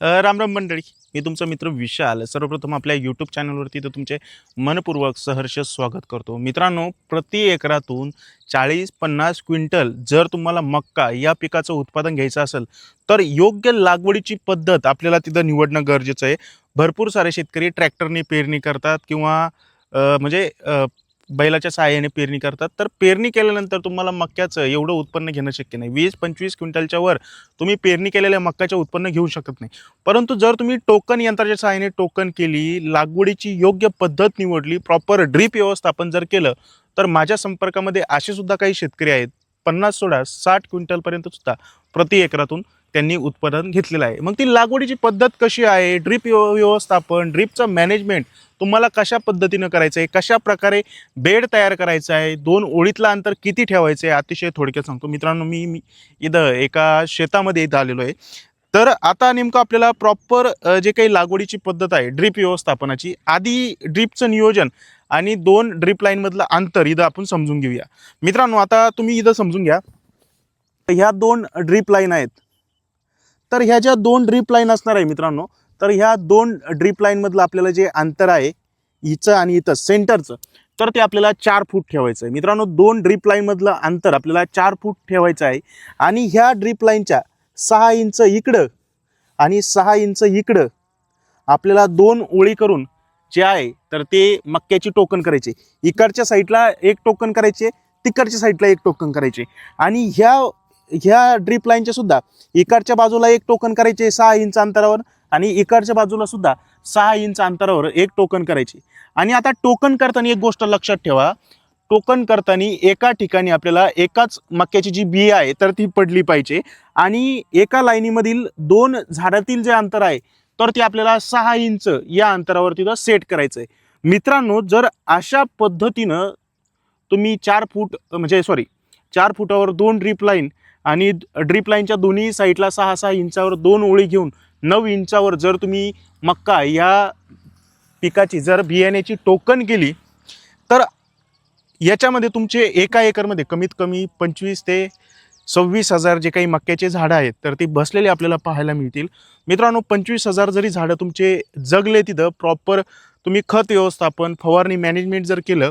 राम रामराम मंडळी मी तुमचा मित्र विशाल. सर्वप्रथम आपल्या यूट्यूब चॅनलवरती तर तुमचे मनपूर्वक सहर्ष स्वागत करतो. मित्रांनो प्रति एकरातून चाळीस पन्नास क्विंटल जर तुम्हाला मक्का या पिकाचं उत्पादन घ्यायचं असेल तर योग्य लागवडीची पद्धत आपल्याला तिथं निवडणं गरजेचं आहे. भरपूर सारे शेतकरी ट्रॅक्टरने पेरणी करतात किंवा म्हणजे बैलाच्या सहाय्याने पेरणी करतात. तर पेरणी केल्यानंतर तुम्हाला मक्याचं एवढं उत्पन्न घेणं शक्य नाही. वीस पंचवीस क्विंटलच्या वर तुम्ही पेरणी केलेल्या मक्याचे उत्पन्न घेऊ शकत नाही. परंतु जर तुम्ही टोकन यंत्राच्या सहाय्याने टोकन केली लागवडीची योग्य पद्धत निवडली प्रॉपर ड्रीप व्यवस्थापन जर केलं तर माझ्या संपर्कामध्ये असे सुद्धा काही शेतकरी आहेत पन्नास सोळा साठ क्विंटलपर्यंत सुद्धा प्रति एकरातून त्यांनी उत्पादन घेतलेलं आहे. मग ती लागवडीची पद्धत कशी आहे? ड्रीप व्यवस्थापन ड्रीपचं मॅनेजमेंट तुम्हाला कशा पद्धतीनं करायचं आहे कशा प्रकारे बेड तयार करायचं आहे? दोन ओळीतला अंतर किती ठेवायचं आहे? अतिशय थोडक्यात सांगतो. मित्रांनो मी मी इथं एका शेतामध्ये इथं आलेलो आहे. तर आता नेमकं आपल्याला प्रॉपर जे काही लागवडीची पद्धत आहे ड्रीप व्यवस्थापनाची आधी ड्रीपचं नियोजन आणि दोन ड्रीप लाईनमधलं अंतर इथं आपण समजून घेऊया. मित्रांनो आता तुम्ही इथं समजून घ्या. ह्या दोन ड्रीप लाईन आहेत. तर ह्या ज्या दोन ड्रीप लाईन असणार आहे मित्रांनो तर ह्या दोन ड्रीप लाईनमधलं आपल्याला जे अंतर आहे हिचं आणि इथं सेंटरचं तर ते आपल्याला चार फूट ठेवायचं आहे. मित्रांनो दोन ड्रीप लाईनमधलं अंतर आपल्याला चार फूट ठेवायचं आहे. आणि ह्या ड्रीप लाईनच्या सहा इंच इकडं आणि सहा इंच इकडं आपल्याला दोन ओळी करून जे आहे तर ते मक्याची टोकन करायचे. इकडच्या साईडला एक टोकन करायचे तिकडच्या साईडला एक टोकन करायचे. आणि ह्या ह्या ड्रीप लाईनच्या सुद्धा इकडच्या बाजूला एक टोकन करायचे सहा इंच अंतरावर आणि इकडच्या बाजूला सुद्धा सहा इंच अंतरावर एक टोकन करायचे. आणि आता टोकन करताना एक गोष्ट लक्षात ठेवा. टोकन करताना एका ठिकाणी आपल्याला एकाच मक्याची जी बिया आहे तर ती पडली पाहिजे. आणि एका लाईनीमधील दोन झाडातील जे अंतर आहे तर ते आपल्याला सहा इंच या अंतरावर तिथं सेट करायचं आहे मित्रांनो जर अशा पद्धतीनं तुम्ही चार फूट म्हणजे सॉरी चार फुटावर दोन ड्रीप लाईन आणि ड्रीप लाईनच्या दोन्ही साईडला सहा सहा इंचावर दोन ओळी घेऊन नऊ इंचावर जर तुम्ही मक्का या पिकाची जर बियाण्याची टोकन केली तर याच्यामध्ये तुमचे एका एकरमध्ये कमीत कमी पंचवीस ते सव्वीस हजार जे काही मक्याचे झाडं आहेत तर ते बसलेले आपल्याला पाहायला मिळतील. मित्रांनो पंचवीस हजार जरी झाडं तुमचे जगले तिथं प्रॉपर तुम्ही खत व्यवस्थापन फवारणी मॅनेजमेंट जर केलं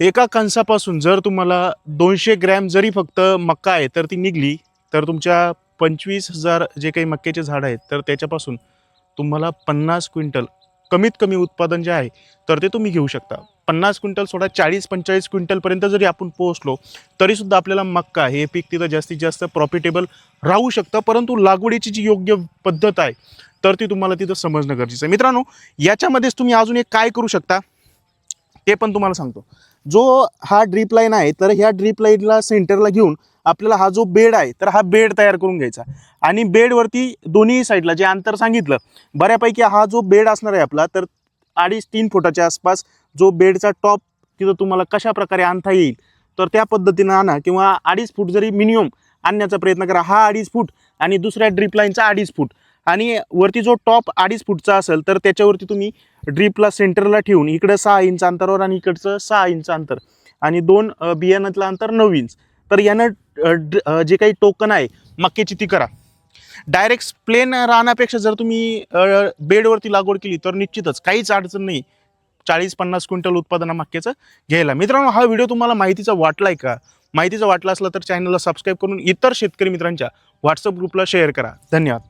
एका कणसापासून जर तुम्हाला दोनशे ग्रॅम जरी फक्त मक्का आहे तर ती निघली तर तुमच्या पंचवीस हजार जे काही मक्याचे झाडं आहेत तर त्याच्यापासून तुम्हाला पन्नास क्विंटल कमीत कमी उत्पादन जे आहे तर ते तुम्ही घेऊ शकता. पन्नास क्विंटल सोडा चाळीस पंचेचाळीस क्विंटलपर्यंत जरी आपण पोहोचलो तरीसुद्धा आपल्याला मक्का हे पीक तिथं जास्तीत जास्त प्रॉफिटेबल राहू शकतं परंतु लागवडीची जी योग्य पद्धत आहे तर ती तुम्हाला तिथं समजणं गरजेचं आहे. मित्रांनो याच्यामध्येच तुम्ही अजून एक काय करू शकता? ते पण तुम्हाला सांगतो. जो हा ड्रीप लाईन आहे तर ह्या ड्रीप लाईनला सेंटरला घेऊन आपल्याला हा जो बेड आहे तर हा बेड तयार करून घ्यायचा. आणि बेडवरती दोन्ही साईडला जे अंतर सांगितलं बऱ्यापैकी हा जो बेड असणार आहे आपला तर अडीच तीन फुटाच्या आसपास जो बेडचा टॉप तिथं तुम्हाला कशा प्रकारे आणता येईल तर त्या पद्धतीनं आणा किंवा अडीच फूट जरी मिनिमम आणण्याचा प्रयत्न करा हा अडीच फूट आणि दुसऱ्या ड्रीप लाईनचा अडीच फूट. आणि वरती जो टॉप अडीच फूटचा असेल तर त्याच्यावरती तुम्ही ड्रीपला सेंटरला ठेवून इकडं सहा इंच अंतरावर आणि इकडचं सहा इंच अंतर आणि दोन बियाणातलं अंतर नऊ इंच. तर यानं ड- जे काही टोकन आहे मक्याची ती करा. डायरेक्ट प्लेन राहण्यापेक्षा जर तुम्ही बेडवरती लागवड केली तर निश्चितच काहीच अडचण नाही. चाळीस पन्नास क्विंटल उत्पादन मक्याचं घ्यायला. मित्रांनो हा व्हिडिओ तुम्हाला माहितीचा वाटला आहे का? माहितीचा वाटला असला तर चॅनलला सबस्क्राईब करून इतर शेतकरी मित्रांच्या व्हॉट्सअप ग्रुपला शेअर करा. धन्यवाद.